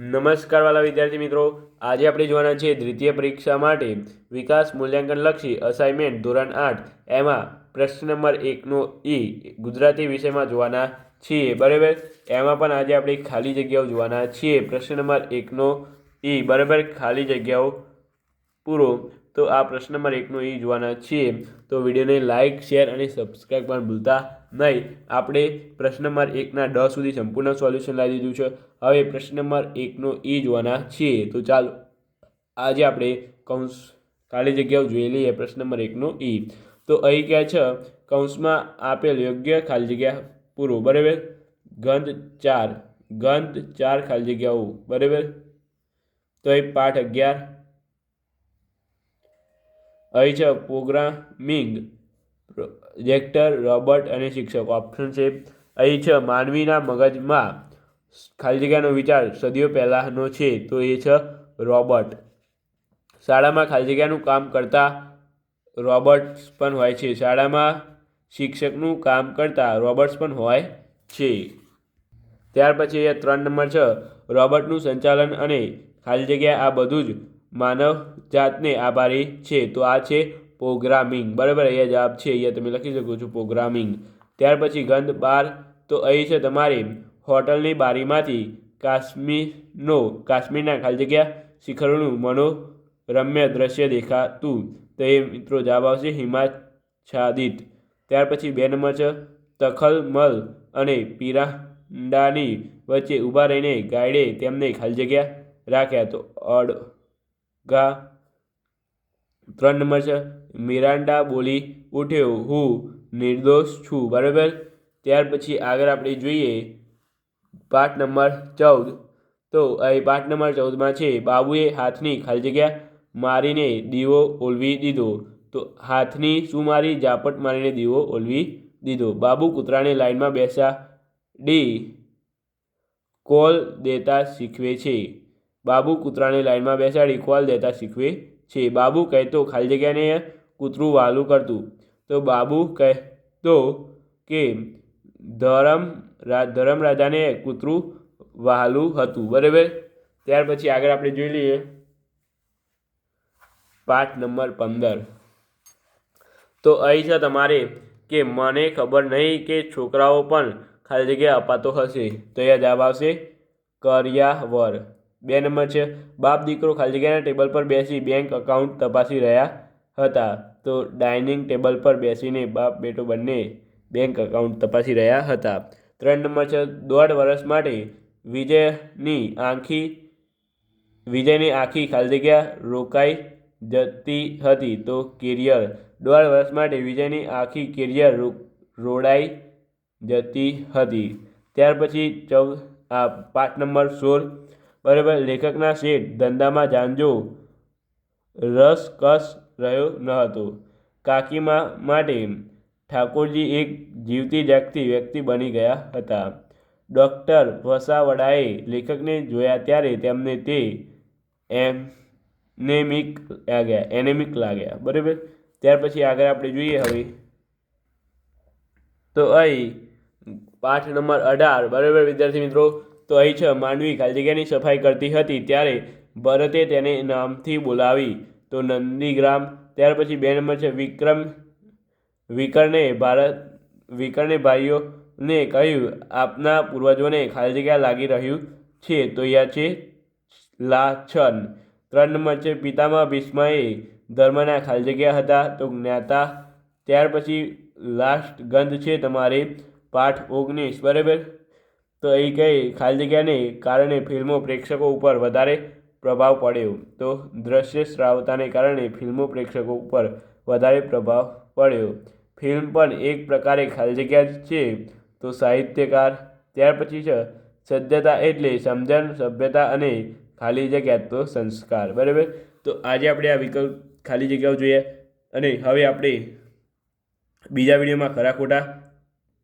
નમસ્કાર વાલા વિદ્યાર્થી મિત્રો. આજે આપણે જોવાના છે દ્વિતીય પરીક્ષા માટે વિકાસ મૂલ્યાંકન લક્ષી અસાઇનમેન્ટ ધોરણ આઠ. એમાં પ્રશ્ન નંબર એકનો ઈ ગુજરાતી વિષયમાં જોવાના છીએ. બરાબર? એમાં પણ આજે આપણે ખાલી જગ્યાઓ જોવાના છીએ. પ્રશ્ન નંબર એકનો ઈ બરાબર ખાલી જગ્યાઓ પૂરો. તો આ પ્રશ્ન નંબર એકનો ઈ જોવાના છીએ. તો વિડીયોને લાઇક શેર અને સબસ્ક્રાઈબ પણ ભૂલતા નહીં, આપણે પ્રશ્ન નંબર એકના ડ સુધી સંપૂર્ણ સોલ્યુશન લાવી દીધું છે. હવે પ્રશ્ન નંબર એકનો એ જોવાના છીએ. તો ચાલો, આજે આપણે કૌંસ ખાલી જગ્યાઓ જોઈ લઈએ પ્રશ્ન નંબર એકનો એ તો અહીં કહે છે? કૌંસમાં આપેલ યોગ્ય ખાલી જગ્યા પૂરો, બરાબર? ગંધ ચાર ગંધ ચાર ખાલી જગ્યાઓ, બરાબર? તો એ પાઠ અગિયાર. અહીં છે પ્રોગ્રામિંગ. પ્રોજેક્ટર રોબર્ટ અને શિક્ષક. ઓપ્શન છે અહીં છે, માનવીના મગજમાં ખાલી જગ્યાનો વિચાર, સદીઓ પહેલાંનો છે, તો એ છે રોબર્ટ શાળામાં ખાલી જગ્યાનું કામ કરતા રોબર્ટ્સ પણ હોય છે. શાળામાં શિક્ષકનું કામ કરતા રોબર્ટ્સ પણ હોય છે. ત્યાર પછી એ ત્રણ નંબર છે રોબર્ટનું સંચાલન અને ખાલી જગ્યા આ બધું જ માનવ જાતને આભારી છે. તો આ છે પ્રોગ્રામિંગ. બરાબર, અહીંયા જવાબ છે, અહીંયા તમે લખી શકો છો પ્રોગ્રામિંગ. ત્યાર પછી ગંધ બાર, તો અહીં છે તમારી હોટલની બારીમાંથી કાશ્મીરનો, કાશ્મીરના ખાલી જગ્યા, શિખરોનું મનોરમ્ય દ્રશ્ય દેખાતું. તો એ મિત્રો જવાબ આવશે હિમાચ્છાદિત. ત્યાર પછી બે નંબર છે તખલમલ અને પીરાંડાની વચ્ચે ઊભા રહીને ગાઈડે તેમને ખાલી જગ્યા રાખ્યા. તો અડગા ત્રણ નંબર છે. મિરાન્ડા બોલી ઉઠ્યો. હું નિર્દોષ છું. બરાબર? ત્યાર પછી આગળ આપણે જોઈએ પાઠ નંબર ચૌદ. તો અહીં પાઠ નંબર ચૌદમાં છે, બાબુએ હાથની ખાલી જગ્યા મારીને દીવો ઓલવી દીધો. તો હાથની શું મારી? ઝાપટ મારીને દીવો ઓલવી દીધો. બાબુ કૂતરાને લાઈનમાં બેસાડી કોલ દેતા શીખવે છે. બાબુ કૂતરાને લાઈનમાં બેસાડી કોલ દેતા શીખવે છે. બાબુ કહેતો, ખાલી જગ્યાને કૂતરું વાલું કરતું. તો બાબુ કહેતો કે, ધરમ ધરમરાજાને કૂતરું વહાલું હતું. બરાબર? ત્યાર પછી આગળ આપણે જોઈ લઈએ. પાઠ નંબર પંદર. તો અહીં છે તમારે કે, મને ખબર નહીં કે છોકરાઓ પણ ખાલી જગ્યા અપાતો હશે. તો અહીંયા જવાબ આવશે, કર્યાવર. બે નંબર છે. બાપ દીકરો ખાલી જગ્યાના ટેબલ પર બેસી બેંક અકાઉન્ટ તપાસી રહ્યા હતા. તો ડાઇનિંગ ટેબલ પર બેસીને બાપ બેટો બંને બેંક અકાઉન્ટ તપાસી રહ્યા હતા. ત્રણ નંબર છે. દોઢ વર્ષ માટે વિજયની આખી વિજયની આખી ખાલી જગ્યા રોકાઈ જતી હતી. તો કેરિયર, દોઢ વર્ષ માટે વિજયની આખી કેરિયર રોડાઈ જતી હતી. ત્યાર પછી ચૌદ, આ પાંચ નંબર સોળ બરાબર? લેખકના શેઠ ધંધામાં જાંજો રસકસ રહ્યો ન હતો. કાકીમા માટે ઠાકોરજી એક જીવતી જાગતી વ્યક્તિ બની ગયા હતા. ડૉક્ટર વસાવડાએ લેખકને જોયા ત્યારે તેમને તે એનેમિક લાગ્યા એનેમિક લાગ્યા, બરાબર? ત્યાર પછી આગળ આપણે જોઈએ હવે. તો અહીં પાઠ નંબર અઢાર, બરાબર વિદ્યાર્થી મિત્રો? તો અહીં છ માંડવી ખાલી જગ્યાની સફાઈ કરતી હતી ત્યારે ભરતે તેને નામથી બોલાવી તો નંદીગ્રામ, ત્યાર પછી બે નંબર છે વિક્રમ, વિકરને ભારત, વિકરને ભાઈઓને કહ્યું, આપના પૂર્વજોને ખાલી જગ્યા લાગી રહ્યું છે તો યા છે લાછન. ત્રણ નંબર છે પિતામાં ભીષ્મએ ધર્મના ખાલી જગ્યા હતા તો જ્ઞાતા, ત્યાર પછી લાસ્ટ ગંધ છે તમારે પાઠ ઓગણીસ, બરાબર? તો અહીં કહે ખાલી જગ્યાને કારણે ફિલ્મો પ્રેક્ષકો ઉપર વધારે પ્રભાવ પડ્યો. તો દ્રશ્ય શ્રાવતાને કારણે ફિલ્મો પ્રેક્ષકો ઉપર વધારે પ્રભાવ પડ્યો. ફિલ્મ પણ એક પ્રકારે ખાલી જગ્યા છે. તો સાહિત્યકાર, ત્યાર પછી છે સભ્યતા એટલે સમજણ, સભ્યતા અને ખાલી જગ્યા તો સંસ્કાર. બરાબર? તો આજે આપણે આ વિકલ્પ ખાલી જગ્યાઓ જોઈએ. અને હવે આપણે બીજા વિડીયોમાં ખરા ખોટા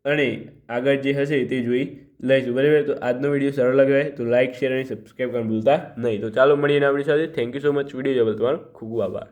અને આગળ જે હશે તે જોઈ લઈશું. બરાબર? તો આજનો વીડિયો સરળ લાગ્યો તો લાઇક શેર અને સબસ્ક્રાઈબ કરવાનું ભૂલતા નહીં. તો ચાલો મળીને આપણી સાથે. Thank you so much video જોવા તમારો ખૂબ આભાર.